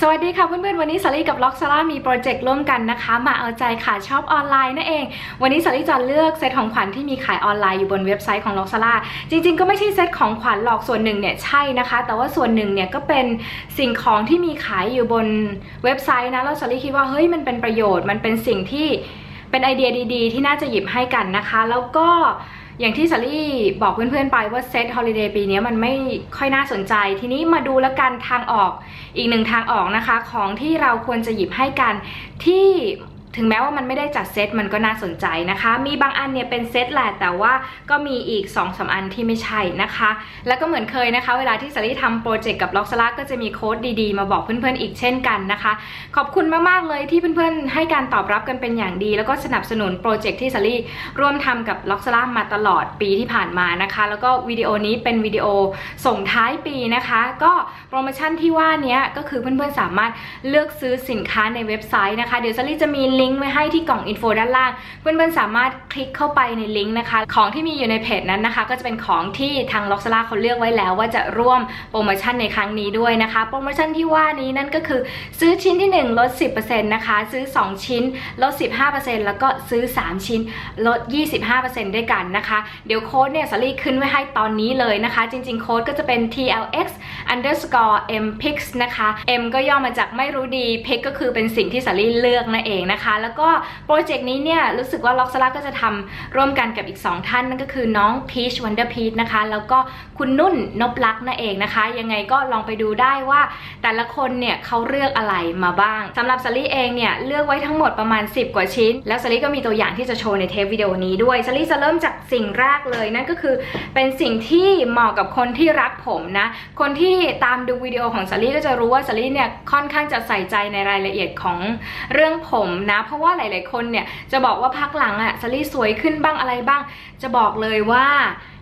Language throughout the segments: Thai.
สวัสดีค่ะเพื่อนๆ วันนี้สาลี่กับล็อกซาร่ามีโปรเจกต์ร่วมกันนะคะ มาเอาใจค่ะชอบออนไลน์นั่นเอง วันนี้สาลี่จะเลือกเซตของขวัญที่มีขายออนไลน์อยู่บนเว็บไซต์ของล็อกซาร่าจริงๆ ก็ไม่ใช่เซตของขวัญหรอกส่วนหนึ่งเนี่ยใช่นะคะ แต่ว่าส่วนหนึ่งเนี่ยก็เป็นสิ่งของที่มีขายอยู่บนเว็บไซต์นะแล้วสาลี่คิดว่าเฮ้ยมันเป็นประโยชน์มันเป็นสิ่งที่เป็นไอเดียดี ๆ ที่น่าจะหยิบให้กันนะคะ แล้วก็ อย่างที่สาลี่บอกเพื่อนๆไปว่าเซตฮอลิเดย์ปีนี้มันไม่ค่อยน่าสนใจ ทีนี้มาดูแล้วกันทางออกอีกหนึ่งทางออกนะคะ ของที่เราควรจะหยิบให้กันที่ ถึงแม้ว่ามันไม่ได้จัดเซตมันก็น่าสนใจนะคะ มีบางอันเนี่ยเป็นเซตแหละแต่ว่าก็มีอีก2อสอันที่ไม่ใช่นะคะ แล้วก็เหมือนเคยนะคะ เวลาที่สาลี่ทำโปรเจกต์กับล็อกสลาก็จะมีโค้ดดีๆ มาบอกเพื่อนๆอีกเช่นกันนะคะ ขอบคุณมากๆเลยที่เพื่อนๆให้การตอบรับกันเป็นอย่างดี แล้วก็สนับสนุนโปรเจกต์ที่สาลี่ร่วมทำกับล็อกสลามาตลอดปีที่ผ่านมานะคะ แล้วก็วิดีโอนี้เป็นวิดีโอส่งท้ายปีนะคะ ก็โปรโมชั่นที่ว่านี้ก็คือเพื่อนๆสามารถเลือกซื้อสินค้าในเว็บไซต์นะคะ เดี๋ยวสาลี่จะมีลิงก์ไว้ให้ที่กล่องอินโฟด้านล่าง เพื่อนๆสามารถคลิกเข้าไปในลิงก์นะคะ ของที่มีอยู่ในเพจนั้นนะคะ ก็จะเป็นของที่ทางล็อกซล่าเขาเลือกไว้แล้ว ว่าจะร่วมโปรโมชั่นในครั้งนี้ด้วยนะคะ โปรโมชั่นที่ว่านี้นั่นก็คือซื้อชิ้นที่ 1 ลด 10%นะคะ ซื้อ 2 ชิ้น ลด 15%แล้วก็ซื้อ 3 ชิ้น ลด 25%ด้วยกันนะคะ เดี๋ยวโค้ดเนี่ยสลี่ขึ้นไว้ให้ตอนนี้เลยนะคะ จริงๆ โค้ดก็จะเป็น TLX underscore mpix นะคะ M ก็ย่อมาจากไม่รู้ดี pick ก็คือเป็นสิ่งที่สลี่เลือกนั่นเองนะคะแล้วก็โปรเจกต์นี้เนี่ยรู้สึกว่าล็อกซล่าก็จะทำร่วมกันกับอีก 2 ท่าน นั่นก็คือน้อง Peach Wonder Peach นะคะ แล้วก็คุณนุ่นนบลักษ์นั่นเองนะคะ ยังไงก็ลองไปดูได้ว่า แต่ละคนเนี่ยเขาเลือกอะไรมาบ้างสำหรับสาลี่เองเนี่ยเลือกไว้ทั้งหมดประมาณ 10 กว่าชิ้น แล้วสาลี่ก็มีตัวอย่างที่จะโชว์ในเทปวิดีโอนี้ด้วยสาลี่จะเริ่มจากสิ่งแรกเลยนั่นก็คือเป็นสิ่งที่เหมาะกับคนที่รักผมนะ คนที่ตามดูวิดีโอของสาลี่ก็จะรู้ว่าสาลี่เนี่ยค่อนข้างจะใส่ใจในรายละเอียดของเรื่องผมนะเพราะว่าหลาย ๆ คนเนี่ยจะบอกว่าพักหลังอะซารี่สวยขึ้นบ้างอะไรบ้าง จะบอกเลยว่า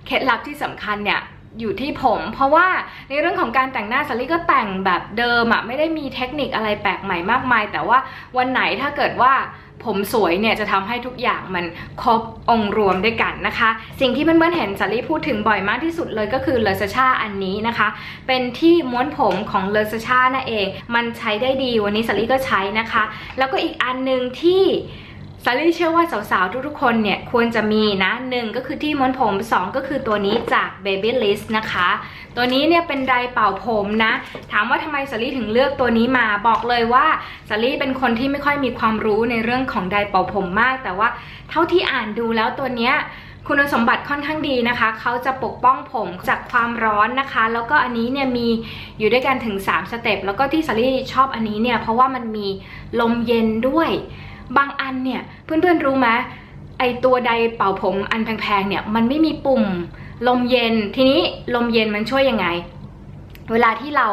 เคล็ดลับที่สำคัญเนี่ยอยู่ที่ผม เพราะว่าในเรื่องของการแต่งหน้าซารี่ก็แต่งแบบเดิมอะไม่ได้มีเทคนิคอะไรแปลกใหม่มากมาย แต่ว่าวันไหนถ้าเกิดว่า ผมสวยเนี่ยจะทำให้ทุกอย่างมันครบองค์รวมด้วยกันนะคะ สิ่งที่เพื่อนๆเห็นสาลี่พูดถึงบ่อยมากที่สุดเลยก็คือเลอซชาอันนี้นะคะ เป็นที่ม้วนผมของเลอซชานั่นเอง มันใช้ได้ดีวันนี้สาลี่ก็ใช้นะคะ แล้วก็อีกอันหนึ่งที่ ซารี่เชื่อว่าสาวๆ ทุกๆ คนเนี่ยควรจะมีนะหนึ่งก็คือที่ม้วนผมสองก็คือตัวนี้จาก Babyliss นะคะ ตัวนี้เนี่ยเป็นไดร์เป่าผมนะ ถามว่าทำไมสาลี่ถึงเลือกตัวนี้มาบอกเลยว่าสาลี่เป็นคนที่ไม่ค่อยมีความรู้ในเรื่องของไดร์เป่าผมมาก แต่ว่าเท่าที่อ่านดูแล้วตัวเนี้ยคุณสมบัติค่อนข้างดีนะคะ เขาจะปกป้องผมจากความร้อนนะคะ แล้วก็อันนี้เนี่ยมีอยู่ด้วยกันถึง 3 สเต็ป แล้วก็ที่สาลี่ชอบอันนี้เนี่ยเพราะว่ามันมีลมเย็นด้วย บางอันเนี่ยเพื่อนๆรู้ไหมไอตัวไดร์เป่าผมอันแพงๆเนี่ยมันไม่มีปุ่มลมเย็น ทีนี้ลมเย็นมันช่วยยังไง เวลาที่เรา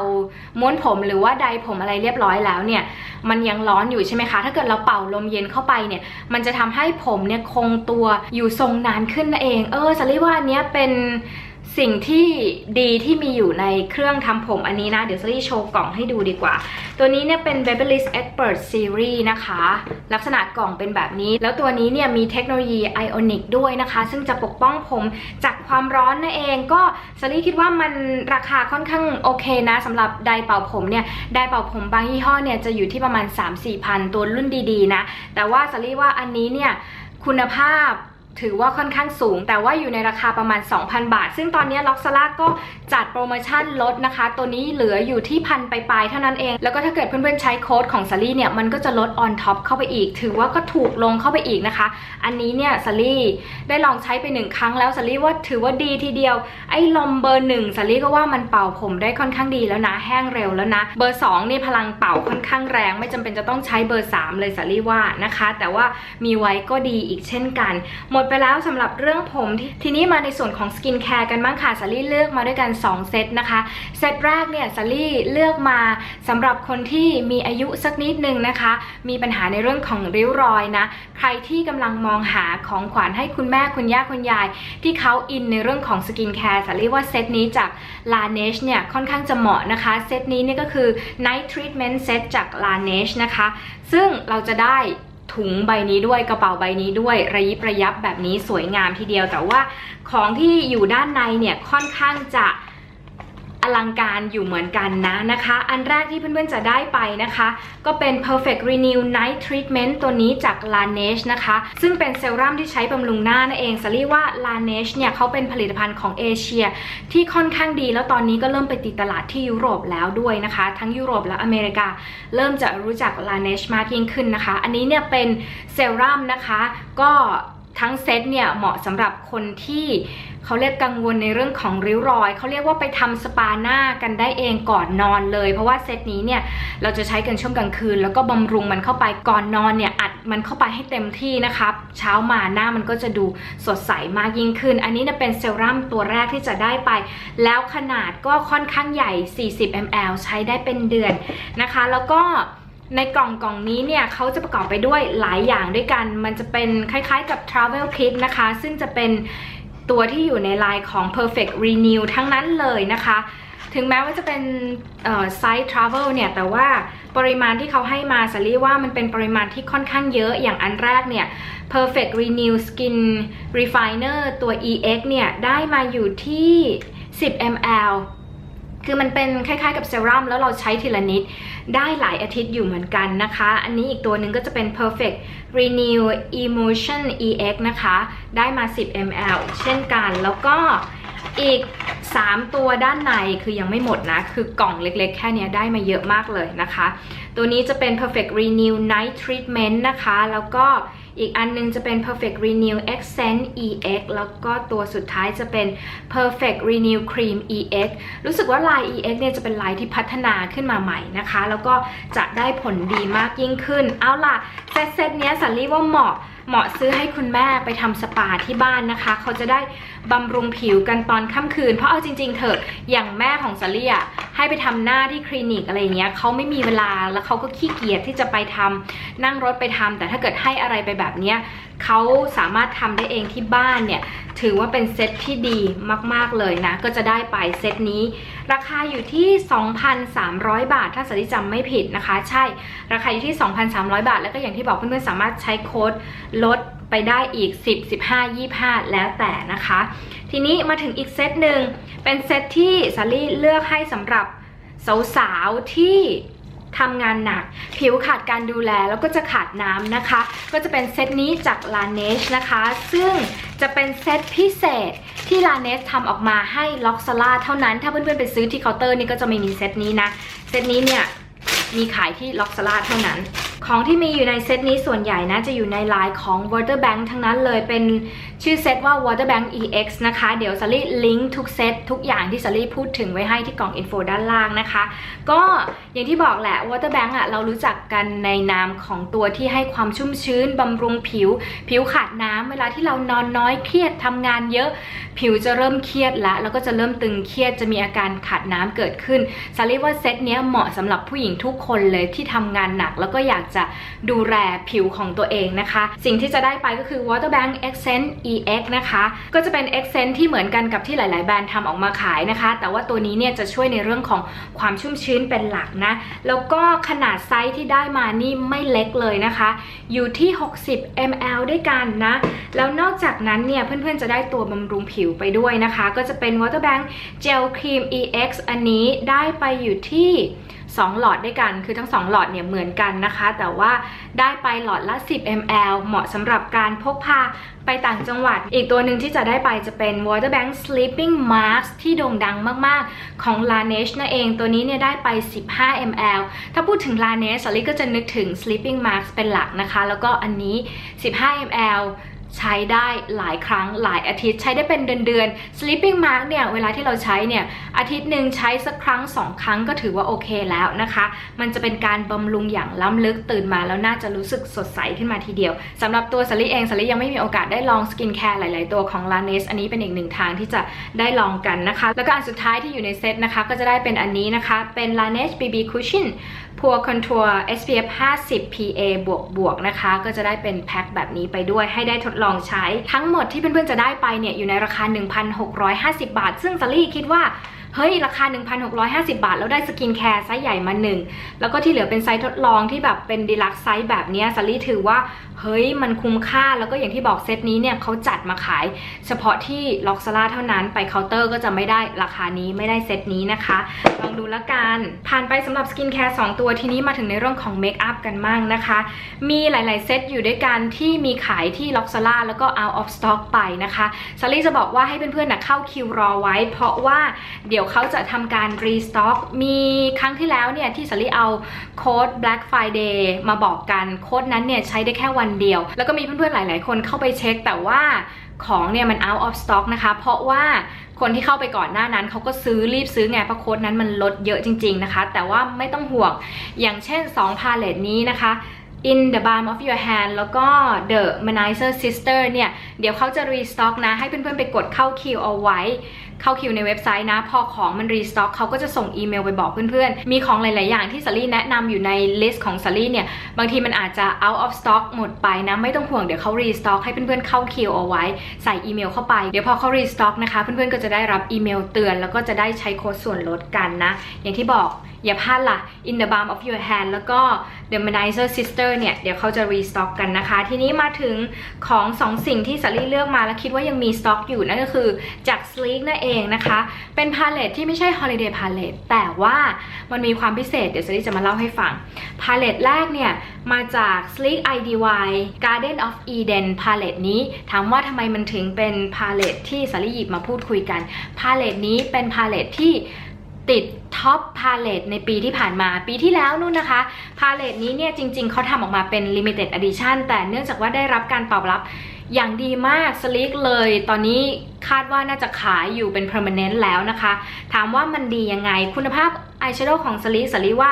ม้วนผมหรือว่าไดร์ผมอะไรเรียบร้อยแล้วเนี่ย มันยังร้อนอยู่ใช่ไหมคะ ถ้าเกิดเราเป่าลมเย็นเข้าไปเนี่ย มันจะทำให้ผมเนี่ยคงตัวอยู่ทรงนานขึ้นนั่นเอง เออสาลี่ว่าอันเนี้ยเป็น สิ่งที่ดีที่มีอยู่ในเครื่องทำผมอันนี้นะ เดี๋ยวสาลี่โชว์กล่องให้ดูดีกว่า ตัวนี้เนี่ยเป็น b a b y l i s Expert Series นะคะ ลักษณะกล่องเป็นแบบนี้ แล้วตัวนี้เนี่ยมีเทคโนโลยี Ionic ด้วยนะคะ ซึ่งจะปกป้องผมจากความร้อนนั่นเอง ก็สาลี่คิดว่ามันราคาค่อนข้างโอเคนะสำหรับไดร์เป่าผมเนี่ยไดร์เป่าผมบางยี่ห้อเนี่ยจะอยู่ที่ประมาณ 3-4พันตัวรุ่นดีๆนะ แต่ว่าสาลี่ว่าอันนี้เนี่ยคุณภาพ ถือว่าค่อนข้างสูง แต่ว่าอยู่ในราคาประมาณ 2,000 บาท ซึ่งตอนนี้ล็อกซล่าก็จัดโปรโมชั่นลดนะคะ ตัวนี้เหลืออยู่ที่พันปลายๆเท่านั้นเอง แล้วก็ถ้าเกิดเพื่อนๆใช้โค้ดของซารี่เนี่ยมันก็จะลด on top เข้าไปอีก ถือว่าก็ถูกลงเข้าไปอีกนะคะ อันนี้เนี่ยซารี่ได้ลองใช้ไปหนึ่งครั้งแล้วซารี่ว่าถือว่าดีทีเดียว ไอ้ลมเบอร์หนึ่งซารี่ก็ว่ามันเป่าผมได้ค่อนข้างดีแล้วนะแห้งเร็วแล้วนะเบอร์สองนี่พลังเป่าค่อนข้างแรง ไม่จำเป็นจะต้องใช้เบอร์สามเลยซารี่ว่านะคะ แต่ว่ามีไว้ก็ดีอีกเช่นกัน หมดไปแล้วสำหรับเรื่องผมททีนี้มาในส่วนของสกินแคร์กันบ้างค่ะซารี่เลือกมาด้วยกัน 2 เซตนะคะเซตแรกเนี่ยซารี่เลือกมาสำหรับคนที่มีอายุสักนิดนึงนะคะ มีปัญหาในเรื่องของริ้วรอยนะ ใครที่กำลังมองหาของขวัญให้คุณแม่คุณย่าคุณยาย ที่เขาอินในเรื่องของสกินแคร์ซารี่ว่าเซตนี้จาก Laneige เนี่ยค่อนข้างจะเหมาะนะคะเซตนี้เนี่ยก็คือ Night Treatment Set จาก Laneige นะคะ ซึ่งเราจะได้ ถุงใบนี้ด้วยกระเป๋าใบนี้ด้วยระยิบระยับแบบนี้สวยงามทีเดียว แต่ว่าของที่อยู่ด้านในเนี่ยค่อนข้างจะ อลังการอยู่เหมือนกันนะนะคะ อันแรกที่เพื่อนๆจะได้ไปนะคะ ก็เป็น perfect renew night treatment ตัวนี้จาก Laneige นะคะ ซึ่งเป็นเซรั่มที่ใช้บำรุงหน้านั่นเองสลี่ว่า Laneige เนี่ยเขาเป็นผลิตภัณฑ์ของเอเชีย ที่ค่อนข้างดี แล้วตอนนี้ก็เริ่มไปติดตลาดที่ยุโรปแล้วด้วยนะคะ ทั้งยุโรปและอเมริกา เริ่มจะรู้จัก Laneige มากยิ่งขึ้นนะคะ อันนี้เนี่ยเป็นเซรั่มนะคะก็ ทั้งเซตเนี่ยเหมาะสำหรับคนที่เขาเรียกกังวลในเรื่องของริ้วรอย เขาเรียกว่าไปทำสปาหน้ากันได้เองก่อนนอนเลย เพราะว่าเซตนี้เนี่ยเราจะใช้กันช่วงกลางคืน แล้วก็บำรุงมันเข้าไปก่อนนอนเนี่ยอัดมันเข้าไปให้เต็มที่นะครับเช้ามาหน้ามันก็จะดูสดใสมากยิ่งขึ้น อันนี้เนี่ยเป็นเซรั่มตัวแรกที่จะได้ไป แล้วขนาดก็ค่อนข้างใหญ่ 40 ml ใช้ได้เป็นเดือนนะคะ แล้วก็ ในกล่องกล่องนี้เนี่ยเขาจะประกอบไปด้วยหลายอย่างด้วยกัน มันจะเป็นคล้ายๆกับ Travel Kit นะคะ ซึ่งจะเป็นตัวที่อยู่ในลายของ Perfect Renew ทั้งนั้นเลยนะคะ ถึงแม้ว่าจะเป็นไซส์ Travel เนี่ยแต่ว่าปริมาณที่เขาให้มาสลีว่ามันเป็นปริมาณที่ค่อนข้างเยอะอย่างอันแรกเนี่ย Perfect Renew Skin Refiner ตัว EX เนี่ยได้มาอยู่ที่ 10 ml คือมันเป็นคล้ายๆกับเซรั่มแล้วเราใช้ทีละนิด ได้หลายอาทิตย์อยู่เหมือนกันนะคะ อันนี้อีกตัวหนึ่งก็จะเป็น Perfect Renew Emotion EX นะคะ ได้มา 10 ml เช่นกันแล้วก็อีก 3 ตัวด้านในคือยังไม่หมดนะ คือกล่องเล็กๆ แค่เนี้ยได้มาเยอะมากเลยนะคะ ตัวนี้จะเป็น Perfect Renew Night Treatment นะคะ แล้วก็ อีกอันนึงจะเป็น Perfect Renew Accent EX แล้วก็ตัวสุดท้ายจะเป็น Perfect Renew Cream EX รู้สึกว่าลาย EX เนี่ยจะเป็นลายที่พัฒนาขึ้นมาใหม่นะคะ แล้วก็จะได้ผลดีมากยิ่งขึ้น เอาล่ะเซตเซตเนี้ยสันลี่ว่าเหมาะ เหมาะซื้อให้คุณแม่ไปทำสปาที่บ้านนะคะ เขาจะได้บำรุงผิวกันตอนค่ำคืน เพราะเอาจริง ๆ เถอะอย่างแม่ของสลี่อะให้ไปทำหน้าที่คลินิกอะไรเงี้ยเขาไม่มีเวลาแล้วเขาก็ขี้เกียจที่จะไปทำนั่งรถไปทำแต่ถ้าเกิดให้อะไรไปแบบเนี้ยเขาสามารถทำได้เองที่บ้านเนี่ยถือว่าเป็นเซตที่ดีมาก ๆ เลยนะ ก็จะได้ไปเซตนี้ ราคาอยู่ที่ 2,300 บาท ถ้าสติจำไม่ผิดนะคะ ใช่ ราคาอยู่ที่ 2,300 บาท แล้วก็อย่างที่บอกเพื่อนๆสามารถใช้โค้ดลดไปได้อีก 10 15 25 แล้วแต่นะคะ ทีนี้มาถึงอีกเซตหนึ่งเป็นเซตที่ซารี่เลือกให้สำหรับสาวๆที่ทำงานหนัก ผิวขาดการดูแลแล้วก็จะขาดน้ำนะคะ ก็จะเป็นเซตนี้จาก Laneige นะคะ ซึ่งจะเป็นเซตพิเศษที่ Laneige ทำออกมาให้ล็อกซาร่าเท่านั้น ถ้าเพื่อนๆไปซื้อที่เคาน์เตอร์นี่ก็จะไม่มีเซตนี้นะ เซตนี้เนี่ยมีขายที่ล็อกซาร่าเท่านั้น ของที่มีอยู่ในเซตนี้ส่วนใหญ่นะจะอยู่ในไลน์ของ Water Bank ทั้งนั้นเลยเป็นชื่อเซตว่า Water Bank EX นะคะ เดี๋ยวสลี่ลิงก์ทุกเซตทุกอย่างที่สลี่พูดถึงไว้ให้ที่กล่องอินโฟด้านล่างนะคะ ก็อย่างที่บอกแหละ Water Bank อะเรารู้จักกันในนามของตัวที่ให้ความชุ่มชื้นบำรุงผิว ผิวขาดน้ำเวลาที่เรานอนน้อยเครียดทำงานเยอะ ผิวจะเริ่มเครียดละแล้วก็จะเริ่มตึงเครียดจะมีอาการขาดน้ำเกิดขึ้นสลี่ว่าเซตนี้เหมาะสำหรับผู้หญิงทุกคนเลยที่ทำงานหนักแล้วก็อยากจะดูแลผิวของตัวเองนะคะ สิ่งที่จะได้ไปก็คือ Water Bank Accent EX นะคะ ก็จะเป็น Accent ที่เหมือนกันกับที่หลาย ๆ แบรนด์ทำออกมาขายนะคะ แต่ว่าตัวนี้เนี่ยจะช่วยในเรื่องของความชุ่มชื้นเป็นหลักนะ แล้วก็ขนาดไซส์ที่ได้มานี่ไม่เล็กเลยนะคะ อยู่ที่ 60 ml ด้วยกันนะ แล้วนอกจากนั้นเนี่ยเพื่อน ๆ จะได้ตัวบำรุงผิวไปด้วยนะคะ ก็จะเป็น Water Bank Gel Cream EX อันนี้ได้ไปอยู่ที่ 2 หลอดด้วยกัน คือทั้ง 2 หลอดเนี่ยเหมือนกันนะคะ แต่ว่าได้ไปหลอดละ 10 ml เหมาะสำหรับการพกพาไปต่างจังหวัด อีกตัวหนึ่งที่จะได้ไปจะเป็น Water Bank Sleeping Mask ที่โด่งดังมาก ๆ ของ Laneige นั่นเอง ตัวนี้เนี่ยได้ไป 15 ml ถ้าพูดถึง Laneige สลิก็จะนึกถึง Sleeping Mask เป็นหลักนะคะ แล้วก็อันนี้ 15 ml ใช้ได้หลายครั้งหลายอาทิตย์ใช้ได้เป็นเดือนๆ sleeping mask เนี่ยเวลาที่เราใช้เนี่ยอาทิตย์หนึ่งใช้สักครั้งสองครั้งก็ถือว่าโอเคแล้วนะคะ มันจะเป็นการบำรุงอย่างล้ำลึกตื่นมาแล้วน่าจะรู้สึกสดใสขึ้นมาทีเดียวสำหรับตัวสลิเองสลิยังไม่มีโอกาสได้ลองสกินแคร์หลาย ๆ ตัวของ la nez อันนี้เป็นอีกหนึ่งทางที่จะได้ลองกันนะคะ แล้วก็อันสุดท้ายที่อยู่ในเซตนะคะก็จะได้เป็นอันนี้นะคะเป็น Laneige BB Cushion พัวคอนทัวร์ SPF 50 PA บวกบวกนะคะ ก็จะได้เป็นแพ็คแบบนี้ไปด้วยให้ได้ทดลองใช้ ทั้งหมดที่เพื่อนๆจะได้ไปเนี่ยอยู่ในราคา 1,650 บาท ซึ่งซารี่คิดว่า เฮ้ยราคา 1,650 บาท แล้วได้สกินแคร์ไซส์ใหญ่มาหนึ่งแล้วก็ที่เหลือเป็นไซส์ทดลองที่แบบเป็นดีลักไซส์แบบนี้ซัลลี่ถือว่าเฮ้ยมันคุ้มค่าแล้วก็อย่างที่บอกเซตนี้เนี่ยเขาจัดมาขาย เฉพาะที่ล็อกซาร่าเท่านั้นไปเคาน์เตอร์ก็จะไม่ได้ราคานี้ไม่ได้เซตนี้นะคะ ลองดูล้วกันผ่านไปสำหรับสกินแคร์2ตัวทีนี้มาถึงในเรื่องของเมคอัพกันมั่งนะคะ มีหลาย ๆ เซตอยู่ด้วยกันที่มีขายที่ล็อกซาร่าแล้วก็ out of stock ไปนะคะซัลลี่จะบอกว่าให้เพื่อนๆนะเข้าคิวรอไว้ เพราะว่าเดี๋ยวเขาจะทำการรีสต็อกมีครั้งที่แล้วเนี่ยที่ซัลลี่เอาโค้ด Black Friday มาบอกกันโค้ดนั้นเนี่ยใช้ได้แค่วันเดียว แล้วก็มีเพื่อนๆหลายๆ คนเข้าไปเช็คแต่ว่าของเนี่ยมัน out of stock นะคะ เพราะว่าคนที่เข้าไปก่อนหน้านั้นเขาก็ซื้อรีบซื้อไงเพราะโค้ดนั้นมันลดเยอะจริง ๆนะคะ แต่ว่าไม่ต้องห่วงอย่างเช่น 2 พาเลตนี้นะคะ In the Balm of Your Hand แล้วก็ The Manizer Sister เนี่ย เดี๋ยวเขาจะรีสต็อกนะ ให้เพื่อนๆไปกดเข้าคิวเอาไว้ เข้าคิวในเว็บไซต์นะ พอของมันรีสต็อกเขาก็จะส่งอีเมลไปบอกเพื่อนๆ มีของหลาย ๆ อย่างที่สลี่แนะนำอยู่ในลิสต์ของสลี่เนี่ย บางทีมันอาจจะ out of stock หมดไปนะ ไม่ต้องห่วงเดี๋ยวเขารีสต็อกให้เพื่อนๆ เข้าคิวเอาไว้ ใส่อีเมลเข้าไป เดี๋ยวพอเขารีสต็อกนะคะ เพื่อนๆ ก็จะได้รับอีเมลเตือน แล้วก็จะได้ใช้โค้ดส่วนลดกันนะ อย่างที่บอกอย่าพลาดล่ะ In the Balm of Your Hand แล้วก็ The Manizer Sister เนี่ย เดี๋ยวเขาจะรีสต็อกกันนะคะ ทีนี้มาถึงของสองสิ่งที่สลี่เลือกมาแล้วคิดว่ายังมีสต็อกอยู่นั่นก็คือจาก Sleek นั่นเองนะคะ เป็นพาเลตที่ไม่ใช่ Holiday Palette แต่ว่ามันมีความพิเศษ เดี๋ยวสลี่จะมาเล่าให้ฟัง พาเลตแรกเนี่ย มาจาก Sleek IDY Garden of Eden พาเลตนี้ ถามว่าทำไมมันถึงเป็นพาเลตที่สลี่หยิบมาพูดคุยกัน พาเลตนี้เป็นพาเลตที่ติดท็อปพาเลตในปีที่ผ่านมาปีที่แล้วนู่นนะคะ พาเลตนี้เนี่ยจริงๆเขาทำออกมาเป็น Limited Edition แต่เนื่องจากว่าได้รับการตอบรับ อย่างดีมากสลิกเลย ตอนนี้คาดว่าน่าจะขายอยู่เป็น permanent แล้วนะคะ ถามว่ามันดียังไง คุณภาพอายแชโดว์ของสลิกสลิว่า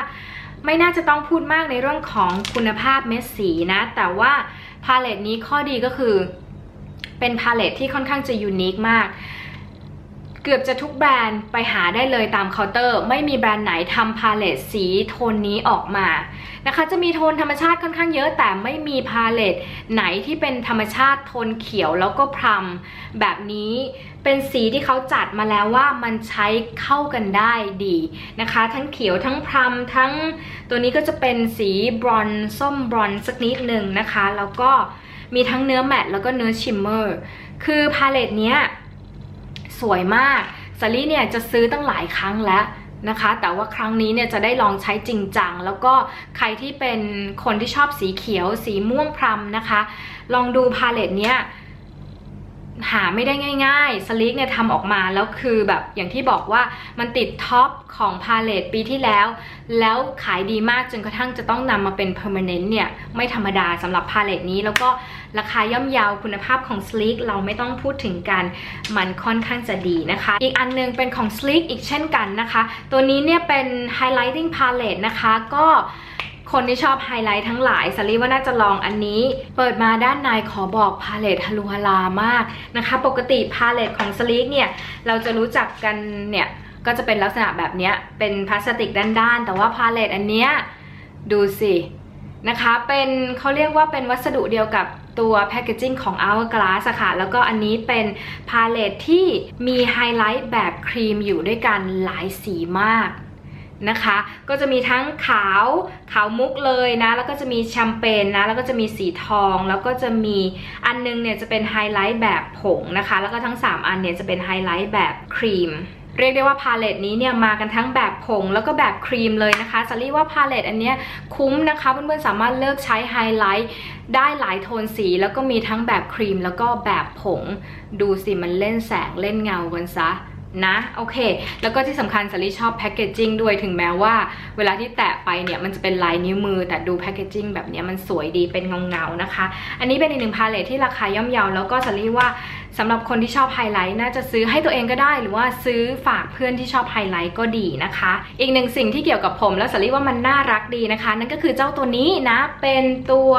ไม่น่าจะต้องพูดมากในเรื่องของคุณภาพเม็ดสีนะ แต่ว่าพาเลตนี้ข้อดีก็คือ เป็นพาเลตที่ค่อนข้างจะยูนิคมาก เกือบจะทุกแบรนด์ไปหาได้เลยตามเคาน์เตอร์ ไม่มีแบรนด์ไหนทำพาเลตสีโทนนี้ออกมานะคะ จะมีโทนธรรมชาติค่อนข้างเยอะแต่ไม่มีพาเลตไหนที่เป็นธรรมชาติโทนเขียวแล้วก็พรำแบบนี้เป็นสีที่เขาจัดมาแล้วว่ามันใช้เข้ากันได้ดีนะคะ ทั้งเขียวทั้งพรำทั้งตัวนี้ก็จะเป็นสีบรอนซ์ส้มบรอนซ์สักนิดหนึ่งนะคะ แล้วก็มีทั้งเนื้อแมตต์แล้วก็เนื้อชิมเมอร์ คือพาเลตเนี้ย สวยมากสลี่เนี่ยจะซื้อตั้งหลายครั้งแล้วนะคะ แต่ว่าครั้งนี้เนี่ยจะได้ลองใช้จริงจัง แล้วก็ใครที่เป็นคนที่ชอบสีเขียว สีม่วงพรำนะคะ ลองดูพาเลตเนี้ย หาไม่ได้ง่ายๆ สลิกเนี่ยทำออกมาแล้วคือแบบอย่างที่บอกว่ามันติดท็อปของพาเลตปีที่แล้ว แล้วขายดีมากจนกระทั่งจะต้องนำมาเป็น permanent เนี่ยไม่ธรรมดาสำหรับพาเลตนี้ แล้วก็ราคาย่อมเยาวคุณภาพของ Sleek เราไม่ต้องพูดถึงกัน มันค่อนข้างจะดีนะคะ อีกอันหนึงเป็นของ Sleek อีกเช่นกันนะคะ ตัวนี้เนี่ยเป็น highlighting palette นะคะก็ คนที่ชอบไฮไลท์ทั้งหลายสลีว่าน่าจะลองอันนี้ เปิดมาด้านในขอบอกพาเลตฮาลูฮาลามากนะคะ ปกติพาเลตของสลีกเนี่ย เราจะรู้จักกันเนี่ย ก็จะเป็นลักษณะแบบนี้เป็นพลาสติกด้านๆ แต่ว่าพาเลตอันเนี้ยดูสินะคะเป็นเขาเรียกว่าเป็นวัสดุเดียวกับตัวแพคเกจิ้งของ Hourglass ค่ะ แล้วก็อันนี้เป็นพาเลตที่มีไฮไลท์แบบครีมอยู่ด้วยกันหลายสีมาก นะคะ ก็จะมีทั้งขาวขาวมุกเลยนะ แล้วก็จะมีแชมเปญนะ แล้วก็จะมีสีทอง แล้วก็จะมีอันนึงเนี่ยจะเป็นไฮไลท์แบบผงนะคะ แล้วก็ทั้ง 3 อันเนี่ยจะเป็นไฮไลท์แบบครีมเรียกได้ว่าพาเลตนี้เนี่ยมากันทั้งแบบผงแล้วก็แบบครีมเลยนะคะสลี่ว่าพาเลตอันเนี้ยคุ้มนะคะเพื่อนๆสามารถเลือกใช้ไฮไลท์ได้หลายโทนสี แล้วก็มีทั้งแบบครีมแล้วก็แบบผง ดูสิมันเล่นแสงเล่นเงากันซะ นะโอเค แล้วก็ที่สำคัญสลี่ชอบแพคเกจจิ้งด้วยถึงแม้ว่า เวลาที่แตะไปเนี่ยมันจะเป็นลายนิ้วมือ แต่ดูแพคเกจจิ้งแบบนี้มันสวยดีเป็นเงาๆนะคะ อันนี้เป็นอีกหนึ่งพาเลทที่ราคาย่อมเยาแล้วก็สลี่ว่าสำหรับคนที่ชอบไฮไลท์น่าจะซื้อให้ตัวเองก็ได้ หรือว่าซื้อฝากเพื่อนที่ชอบไฮไลท์ก็ดีนะคะ อีกหนึ่งสิ่งที่เกี่ยวกับผมแล้วสลี่ว่ามันน่ารักดีนะคะ นั่นก็คือเจ้าตัวนี้นะเป็นตัว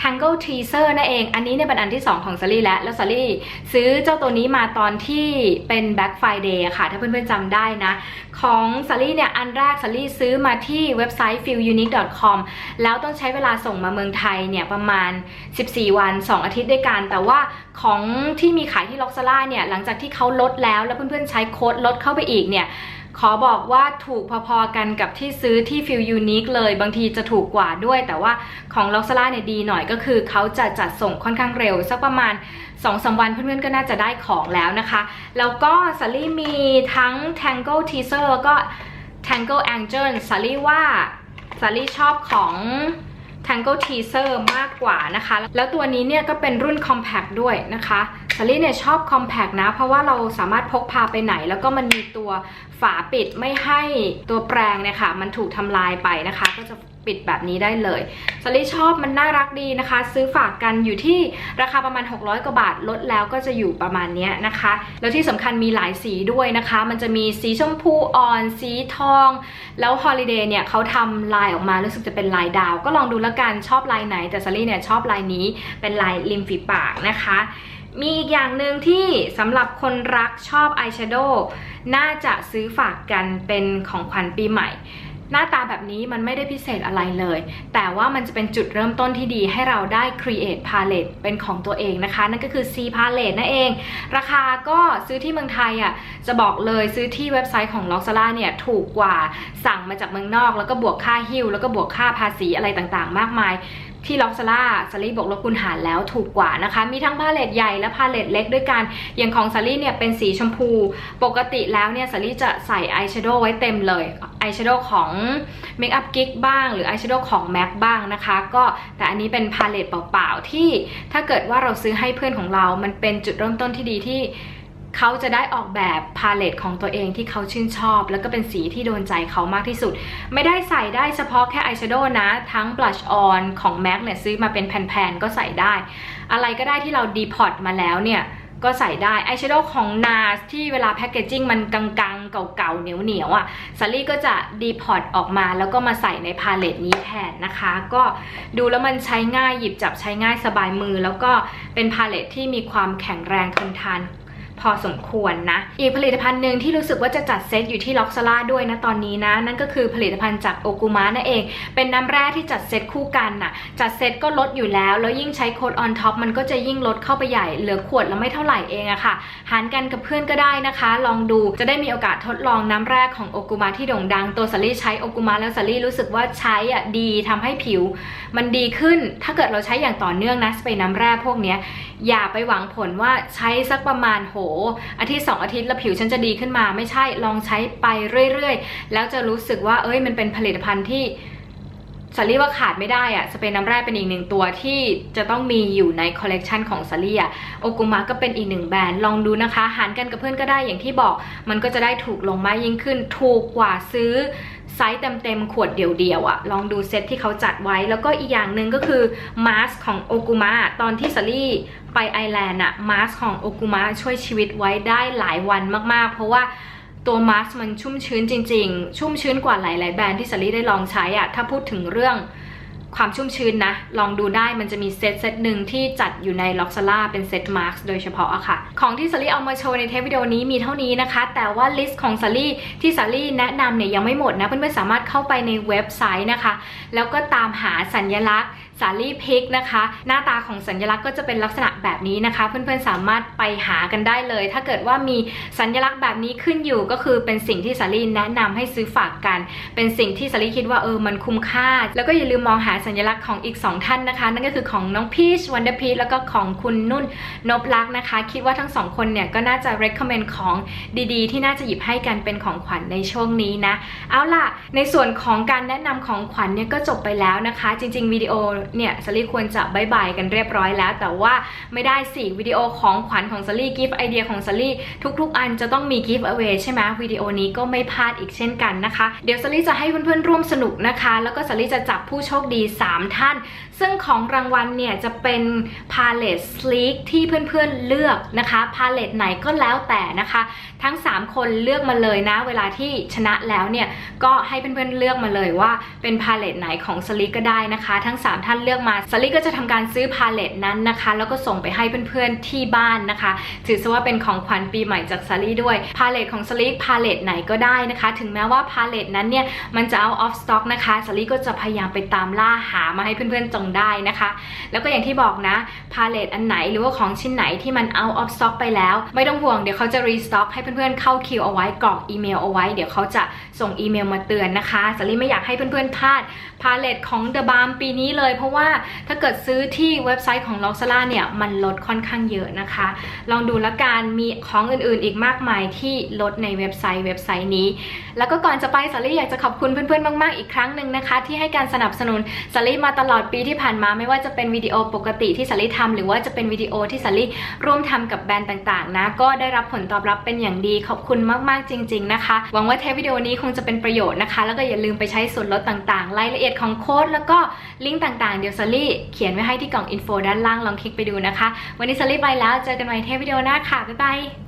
Tangle Teaser นั่นเอง อันนี้เนี่ยเป็นอันที่ 2 ของสลีแล้วแล้วสลีซื้อเจ้าตัวนี้มาตอนที่เป็น Black Friday ค่ะ ถ้าเพื่อนๆจำได้นะ ของสลี่เนี่ย อันแรกสลี่ซื้อมาที่เว็บไซต์ feelunique.com แล้วต้องใช้เวลาส่งมาเมืองไทยเนี่ย ประมาณ 14 วัน 2 อาทิตย์ด้วยกัน แต่ว่าของที่มีขายที่ล็อกซาร่าเนี่ย หลังจากที่เขาลดแล้วแล้วเพื่อนๆใช้โค้ดลดเข้าไปอีกเนี่ย ขอบอกว่าถูกพอๆกันกับที่ซื้อที่ฟิลยูนิคเลย บางทีจะถูกกว่าด้วย แต่ว่าของล็อกซล่าเนี่ยดีหน่อยก็คือเขาจะจัดส่งค่อนข้างเร็ว สักประมาณ2อสวันเพื่อนๆก็น่าจะได้ของแล้วนะคะ แล้วก็สาลี่มีทั้ง Tangle Teaser แล้วก็ Tangle Angel สาลี่ว่าสาลี่ชอบของ Tangle Teaser มากกว่านะคะ แล้วตัวนี้เนี่ยก็เป็นรุ่น Compact ด้วยนะคะสาลี่เนี่ยชอบ Compact นะ เพราะว่าเราสามารถพกพาไปไหน แล้วก็มันมีตัวฝาปิดไม่ให้ตัวแปรงเนี่ยค่ะ มันถูกทำลายไปนะคะ ก็จะ ปิดแบบนี้ได้เลยสลีชอบมันน่ารักดีนะคะ ซื้อฝากกันอยู่ที่ราคาประมาณ 600 กว่าบาทลดแล้วก็จะอยู่ประมาณเนี้ยนะคะ แล้วที่สำคัญมีหลายสีด้วยนะคะ มันจะมีสีชมพูอ่อน สีทอง แล้ว Holiday เนี่ยเขาทำลายออกมารู้สึกจะเป็นลายดาว ก็ลองดูแล้วกันชอบลายไหน แต่สลี่เนี่ยชอบลายนี้เป็นลายริมฝีปากนะคะมีอีกอย่างหนึ่งที่สำหรับคนรักชอบอายแชโดว์น่าจะซื้อฝากกันเป็นของขวัญปีใหม่ หน้าตาแบบนี้มันไม่ได้พิเศษอะไรเลย แต่ว่ามันจะเป็นจุดเริ่มต้นที่ดีให้เราได้ create palette เป็นของตัวเองนะคะ นั่นก็คือ C palette นั่นเอง ราคาก็ซื้อที่เมืองไทยอะจะบอกเลยซื้อที่เว็บไซต์ของ l o x a l a เนี่ยถูกกว่าสั่งมาจากเมืองนอก แล้วก็บวกค่าหิ้วแล้วก็บวกค่าภาษีอะไรต่างๆ มากมาย ที่ล็อกซาร่าซารี่บวกลบคูณหารแล้วถูกกว่านะคะ มีทั้งพาเลตใหญ่และพาเลตเล็กด้วยกัน อย่างของซารี่เนี่ยเป็นสีชมพู ปกติแล้วเนี่ยซารี่จะใส่อายแชโดว์ไว้เต็มเลยอายแชโดว์ของ Make Up Geek บ้าง หรืออายแชโดว์ของ MAC บ้างนะคะ ก็แต่อันนี้เป็นพาเลตเปล่าๆที่ถ้าเกิดว่าเราซื้อให้เพื่อนของเรา มันเป็นจุดเริ่มต้นที่ดีที่ เขาจะได้ออกแบบพาเลตของตัวเองที่เขาชื่นชอบ แล้วก็เป็นสีที่โดนใจเขามากที่สุด ไม่ได้ใส่ได้เฉพาะแค่อายแชโดว์นะ ทั้ง blush on ของ MAC เนี่ยซื้อมาเป็นแผ่นๆ ก็ใส่ได้ อะไรก็ได้ที่เราดีพอตมาแล้วเนี่ยก็ใส่ได้อายแชโดว์ของ NARS ที่เวลาแพคเกจิ้งมันกังๆ เก่าๆ เหนียวๆอะซารี่ก็จะดีพอตออกมาแล้วก็มาใส่ในพาเลตนี้แทนนะคะ ก็ดูแล้วมันใช้ง่ายหยิบจับใช้ง่ายสบายมือ แล้วก็เป็นพาเลตที่มีความแข็งแรงทนทาน พอสมควรนะ อีกผลิตภัณฑ์หนึ่งที่รู้สึกว่าจะจัดเซตอยู่ที่ล็อกซาร่าด้วยนะตอนนี้นะ นั่นก็คือผลิตภัณฑ์จากโอกุมะนั่นเอง เป็นน้ำแร่ที่จัดเซตคู่กันน่ะ จัดเซตก็ลดอยู่แล้ว แล้วยิ่งใช้โค้ดออนท็อปมันก็จะยิ่งลดเข้าไปใหญ่ เหลือขวดแล้วไม่เท่าไหร่เองอะค่ะ หารกันกับเพื่อนก็ได้นะคะ ลองดู จะได้มีโอกาสทดลองน้ำแร่ของโอกุมะที่โด่งดัง ตัวสาลี่ใช้โอกุมะแล้วสาลี่รู้สึกว่าใช้อะดีทำให้ผิว มันดีขึ้น ถ้าเกิดเราใช้อย่างต่อเนื่องนะสเปรย์น้ำแร่พวกนี้อย่าไปหวังผลว่าใช้สักประมาณโหอาทิตย์สองอาทิตย์แล้วผิวฉันจะดีขึ้นมา ไม่ใช่ลองใช้ไปเรื่อยๆ แล้วจะรู้สึกว่าเอ้ยมันเป็นผลิตภัณฑ์ที่สาลี่ว่าขาดไม่ได้อะสเปรย์น้ำแร่เป็นอีกหนึ่งตัวที่จะต้องมีอยู่ในคอลเลกชันของสาลี่อะโอกุมะก็เป็นอีกหนึ่งแบรนด์ลองดูนะคะ หารกันกับเพื่อนก็ได้อย่างที่บอก มันก็จะได้ถูกลงมากยิ่งขึ้น ถูกกว่าซื้อ ไซส์เต็มๆ ขวดเดียวๆอะลองดูเซตที่เขาจัดไว้ แล้วก็อีกอย่างหนึ่งก็คือมาสของโอกุมะตอนที่สาลี่ไปไอแลนด์อะมาสของโอกุมะช่วยชีวิตไว้ได้หลายวันมากๆ เพราะว่าตัวมาสมันชุ่มชื้นจริงๆ ชุ่มชื้นกว่าหลายๆแบรนด์ที่สาลี่ได้ลองใช้อะถ้าพูดถึงเรื่อง ความชุ่มชื้นนะ ลองดูได้มันจะมีเซตเซตหนึ่งที่จัดอยู่ในล็อกซาร่าเป็นเซตมาร์คโดยเฉพาะอะค่ะ ของที่สารี่เอามาโชว์ในเทปวิดีโอนี้มีเท่านี้นะคะ แต่ว่าลิสต์ของสารี่ที่สารี่แนะนำเนี่ยยังไม่หมดนะ เพื่อนๆสามารถเข้าไปในเว็บไซต์นะคะ แล้วก็ตามหาสัญลักษณ์ สาลี่พิกนะคะ หน้าตาของสัญลักษณ์ก็จะเป็นลักษณะแบบนี้นะคะ เพื่อนๆสามารถไปหากันได้เลย ถ้าเกิดว่ามีสัญลักษณ์แบบนี้ขึ้นอยู่ก็คือเป็นสิ่งที่สาลี่แนะนำให้ซื้อฝากกัน เป็นสิ่งที่สาลี่คิดว่าเออมันคุ้มค่า แล้วก็อย่าลืมมองหาสัญลักษณ์ของอีก 2 ท่านนะคะ นั่นก็คือของน้องพีชวันเดอร์พีชแล้วก็ของคุณนุ่นนบลักษ์นะคะ คิดว่าทั้งสองคนเนี่ยก็น่าจะ recommend ของดีๆ ที่น่าจะหยิบให้กันเป็นของขวัญในช่วงนี้นะ เอาล่ะในส่วนของการแนะนำของขวัญเนี่ยก็จบไปแล้วนะคะ จริง ๆวิดีโอเนี่ยสลี่ควรจะบายบายกันเรียบร้อยแล้ว แต่ว่าไม่ได้สิวิดีโอของขวัญของสลี่กิฟต์ไอเดียของสลี่ทุกๆ อันจะต้องมีกิฟต์เอาไว้ใช่ไหมวิดีโอนี้ก็ไม่พลาดอีกเช่นกันนะคะ เดี๋ยวสลี่จะให้เพื่อนๆร่วมสนุกนะคะ แล้วก็สลี่จะจับผู้โชคดี 3 ท่าน ซึ่งของรางวัลเนี่ยจะเป็นพาเลตสลีกที่เพื่อนๆเลือกนะคะพาเลตไหนก็แล้วแต่นะคะ ทั้ง 3 คนเลือกมาเลยนะ เวลาที่ชนะแล้วเนี่ยก็ให้เพื่อนๆเลือกมาเลยว่าเป็นพาเลตไหนของสลีก็ได้นะคะ ทั้ง 3 ท่านเลือกมาสลีก็จะทำการซื้อพาเลตนั้นนะคะ แล้วก็ส่งไปให้เพื่อนๆที่บ้านนะคะ ถือซะว่าเป็นของขวัญปีใหม่จากสลีด้วยพาเลตของสลีพาเลตไหนก็ได้นะคะ ถึงแม้ว่าพาเลตนั้นเนี่ยมันจะเอาออฟสต็อกนะคะสลีก็จะพยายามไปตามล่าหามาให้เพื่อนๆจงได้นะคะ แล้วก็อย่างที่บอกนะพาเลตอันไหนหรือว่าของชิ้นไหนที่มัน out of stock ไปแล้ว ไม่ต้องห่วงเดี๋ยวเขาจะ restock ให้เพื่อนๆเข้าคิวเอาไว้กรอกอีเมลเอาไว้เดี๋ยวเขาจะส่งอีเมลมาเตือนนะคะสลีไม่อยากให้เพื่อนๆพลาดพาเลตของ The Balm ปีนี้เลยเพราะราะว่าถ้าเกิดซื้อที่เว็บไซต์ของ l o x a l a เนี่ยมันลดค่อนข้างเยอะนะคะ ลองดูละกันมีของอื่นๆ อีกมากมายที่ลดในเว็บไซต์เว็บไซต์นี้ แล้วก็ก่อนจะไปสาลี่อยากจะขอบคุณเพื่อนๆ มากๆ อีกครั้งหนึ่งนะคะ ที่ให้การสนับสนุนสาลี่มาตลอดปีที่ผ่านมาไม่ว่าจะเป็นวิดีโอปกติที่สาลี่ทำหรือว่าจะเป็นวิดีโอที่สาลี่ร่วมทำกับแบรนด์ต่างๆนะก็ได้รับผลตอบรับเป็นอย่างดีขอบคุณมากๆจริง ๆนะคะ หวังว่าเทปวิดีโอนี้คงจะเป็นประโยชน์นะคะ แล้วก็อย่าลืมไปใช้ส่วนลดต่างๆ รายละเอียดของโค้ดแล้วก็ลิงก์ต่างๆเดี๋ยวสาลี่เขียนไว้ให้ที่กล่องอินโฟด้านล่างลองคลิกไปดูนะคะ วันนี้สาลี่ไปแล้วเจอกันใหม่เทปวิดีโอหน้าค่ะ บ๊ายบาย